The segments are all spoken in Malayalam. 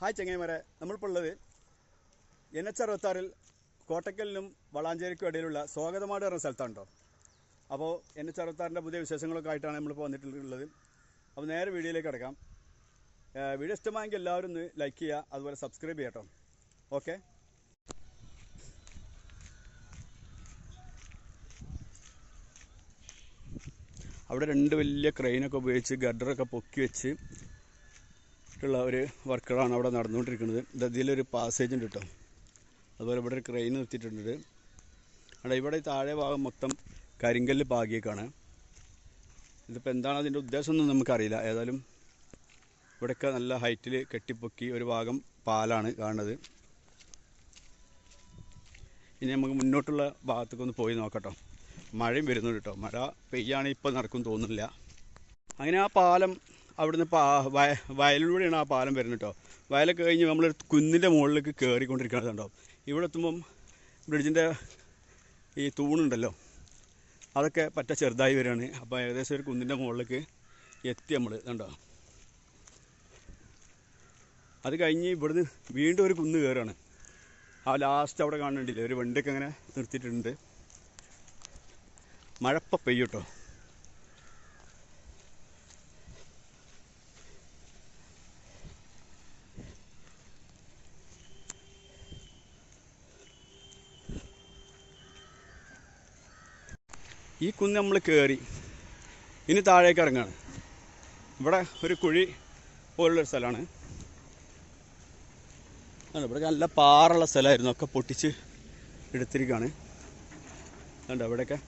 ഹായ് ചെങ്ങൈമാരെ നമ്മളിപ്പോൾ ഉള്ളത് എൻ എച്ച് അറുപത്താറിൽ കോട്ടക്കലിനും വളാഞ്ചേരിക്കും ഇടയിലുള്ള സ്വാഗതമാട് പറഞ്ഞ സ്ഥലത്താണ് അപ്പോൾ എൻ എച്ച് അറുപത്താറിന്റെ പുതിയ വിശേഷങ്ങളൊക്കെ ആയിട്ടാണ് നമ്മളിപ്പോൾ വന്നിട്ടുള്ളത്. അപ്പോൾ നേരെ വീഡിയോയിലേക്ക് കിടക്കാം. വീഡിയോ ഇഷ്ടമായെങ്കിൽ എല്ലാവരും ഒന്ന് ലൈക്ക് ചെയ്യുക അതുപോലെ സബ്സ്ക്രൈബ് ചെയ്യട്ടോ ഓക്കെ അവിടെ രണ്ട് വലിയ ക്രെയിനൊക്കെ ഉപയോഗിച്ച് ഗഡറൊക്കെ പൊക്കി വെച്ച് ഉള്ള ഒരു വർക്കുകളാണ് അവിടെ നടന്നുകൊണ്ടിരിക്കുന്നത്. ഇത് ഇതിലൊരു പാസേജ് ഉണ്ട് കേട്ടോ അതുപോലെ ഇവിടെ ഒരു ക്രെയിൻ നിർത്തിയിട്ടുണ്ട്. അവിടെ ഇവിടെ താഴെ ഭാഗം മൊത്തം കരിങ്കല്ല് പാകിയേക്കാണ്. ഇതിപ്പോൾ എന്താണ് അതിന്റെ ഉദ്ദേശം ഒന്നും നമുക്കറിയില്ല. ഏതായാലും ഇവിടെയൊക്കെ നല്ല ഹൈറ്റിൽ കെട്ടിപ്പൊക്കി ഒരു ഭാഗം പാലാണ് കാണുന്നത്. ഇനി നമുക്ക് മുന്നോട്ടുള്ള ഭാഗത്തേക്ക് ഒന്ന് പോയി നോക്കട്ടോ മഴയും വരുന്നുണ്ട് കേട്ടോ മഴ പെയ്യാണ് ഇപ്പോൾ നടക്കും തോന്നുന്നില്ല. അങ്ങനെ ആ പാലം അവിടുന്ന് പാ വയ വയലിലൂടെയാണ് ആ പാലം വരുന്നത് കേട്ടോ വയലൊക്കെ കഴിഞ്ഞ് നമ്മൾ കുന്നിന്റെ മുകളിലേക്ക് കയറിക്കൊണ്ടിരിക്കുന്നത് കണ്ടോ ഇവിടെ എത്തുമ്പം ബ്രിഡ്ജിന്റെ ഈ തൂണുണ്ടല്ലോ. അതൊക്കെ പറ്റ ചെറുതായി വരികയാണ്. അപ്പോൾ ഏകദേശം ഒരു കുന്നിന്റെ മുകളിലേക്ക് എത്തി നമ്മൾ കണ്ടോ. അത് കഴിഞ്ഞ് ഇവിടുന്ന് വീണ്ടും ഒരു കുന്ന് കയറുകയാണ് ആ ലാസ്റ്റ് അവിടെ കാണേണ്ടില്ല ഒരു വണ്ടിയൊക്കെ അങ്ങനെ നിർത്തിയിട്ടുണ്ട്. മഴപ്പ പെയ്യും ഈ കുന്ന് നമ്മൾ കയറി ഇനി താഴേക്ക് ഇറങ്ങാണ്. ഇവിടെ ഒരു കുഴി പോലുള്ളൊരു സ്ഥലമാണ്. അല്ല ഇവിടെ നല്ല പാറുള്ള സ്ഥലമായിരുന്നു. ഒക്കെ പൊട്ടിച്ച് എടുത്തിരിക്കുകയാണ്. അതുകൊണ്ട് അവിടെയൊക്കെ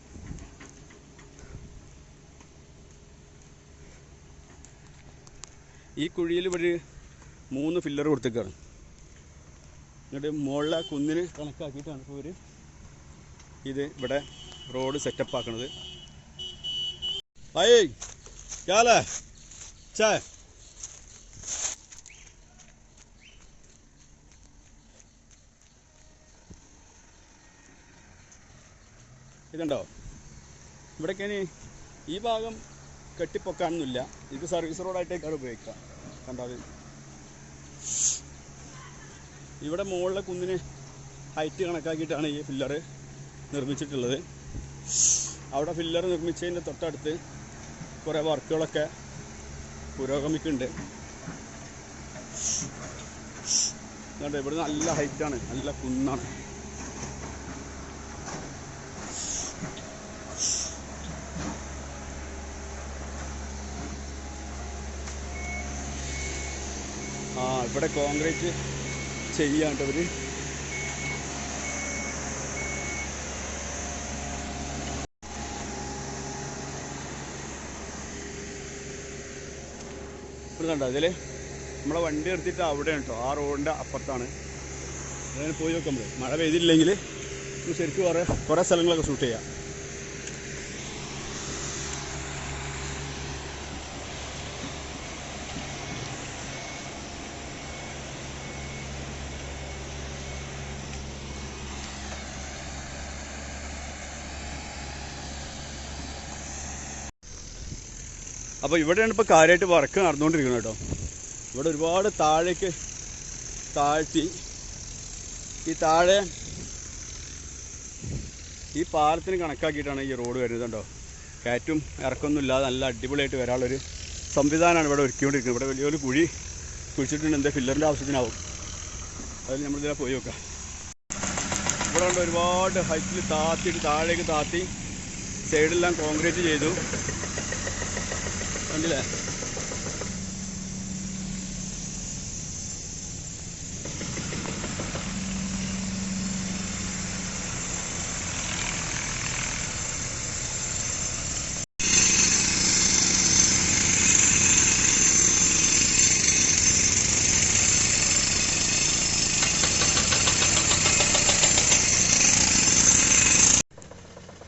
ഈ കുഴിയിൽ ഇവിടെ മൂന്ന് ഫില്ലർ കൊടുത്തേക്കാണ് എന്നിട്ട് മുകളിലെ കുന്നിന് കണക്കാക്കിയിട്ടാണ് ഇവർ ഇത് ഇവിടെ റോഡ് സെറ്റപ്പ് ആക്കണത്. ഇതുണ്ടോ? ഇവിടേക്ക് ഇനി ഈ ഭാഗം കെട്ടിപ്പൊക്കാനൊന്നുമില്ല. ഇത് സർവീസ് റോഡായിട്ടേക്കാണ് ഉപയോഗിക്കുക. കണ്ടോ ഇവിടെ മുകളിലെ കുന്നിന് ഹൈറ്റ് കണക്കാക്കിയിട്ടാണ് ഈ ഫില്ലർ നിർമ്മിച്ചിട്ടുള്ളത്. അവിടെ ഫില്ലർ നിർമ്മിച്ചതിന്റെ തൊട്ടടുത്ത് കുറേ വർക്കുകളൊക്കെ പുരോഗമിക്കുന്നുണ്ട്. അതുകൊണ്ട് ഇവിടെ നല്ല ഹൈറ്റാണ് നല്ല കുന്നാണ്. ആ ഇവിടെ കോൺക്രീറ്റ് ചെയ്യാണ്ട് ഇവർ ഇവിടെ കണ്ടോ? അതിൽ നമ്മളെ വണ്ടി എടുത്തിട്ട് അവിടെയാണ് കേട്ടോ. ആ റോഡിന്റെ അപ്പുറത്താണ്. അങ്ങനെ പോയി നോക്കുമ്പോൾ മഴ പെയ്തില്ലെങ്കിൽ ശരിക്കും കുറേ കുറേ സ്ഥലങ്ങളൊക്കെ ഷൂട്ട് ചെയ്യാം. അപ്പോൾ ഇവിടെയാണ് ഇപ്പോൾ കാര്യമായിട്ട് വർക്ക് നടന്നുകൊണ്ടിരിക്കുന്നത് കേട്ടോ. ഇവിടെ ഒരുപാട് താഴേക്ക് താഴ്ത്തി. ഈ താഴെ ഈ പാലത്തിന് കണക്കാക്കിയിട്ടാണ് ഈ റോഡ് വരുന്നത് കേട്ടോ. കയറ്റും ഇറക്കൊന്നും ഇല്ലാതെ നല്ല അടിപൊളിയായിട്ട് വരാനുള്ളൊരു സംവിധാനമാണ് ഇവിടെ ഒരുക്കിക്കൊണ്ടിരിക്കുന്നത്. ഇവിടെ വലിയൊരു കുഴി കുഴിച്ചിട്ടുണ്ട്. എന്താ ഫില്ലറിന്റെ ആവശ്യത്തിനാവും. അതിൽ നമ്മളിതിനെ പോയി നോക്കാം. ഇവിടെ ഉണ്ട് ഒരുപാട് ഹൈറ്റിൽ താത്തിയിട്ട് താഴേക്ക് താത്തി സൈഡെല്ലാം കോൺക്രീറ്റ് ചെയ്തു. കണ്ടില്ലേ?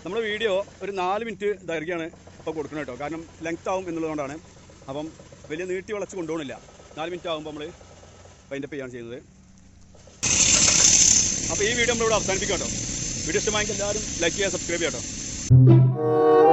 നമ്മുടെ വീഡിയോ ഒരു നാല് മിനിറ്റ് ദൈർഘ്യമാണ്. ഇപ്പോൾ കൊടുക്കണം കേട്ടോ. കാരണം ലെങ്ത് ആവും എന്നുള്ളതുകൊണ്ടാണ്. അപ്പം വലിയ നീട്ടി വളച്ച് കൊണ്ടുപോകണില്ല. നാല് മിനിറ്റ് ആകുമ്പോൾ നമ്മൾ വൈൻഡപ്പ് ചെയ്യാണ് ചെയ്യുന്നത്. അപ്പോൾ ഈ വീഡിയോ നമ്മളിവിടെ അവസാനിപ്പിക്കാം കേട്ടോ. വീഡിയോ ഇഷ്ടമായെങ്കിൽ എല്ലാവരും ലൈക്ക് ചെയ്യുക സബ്സ്ക്രൈബ് ചെയ്യാം കേട്ടോ.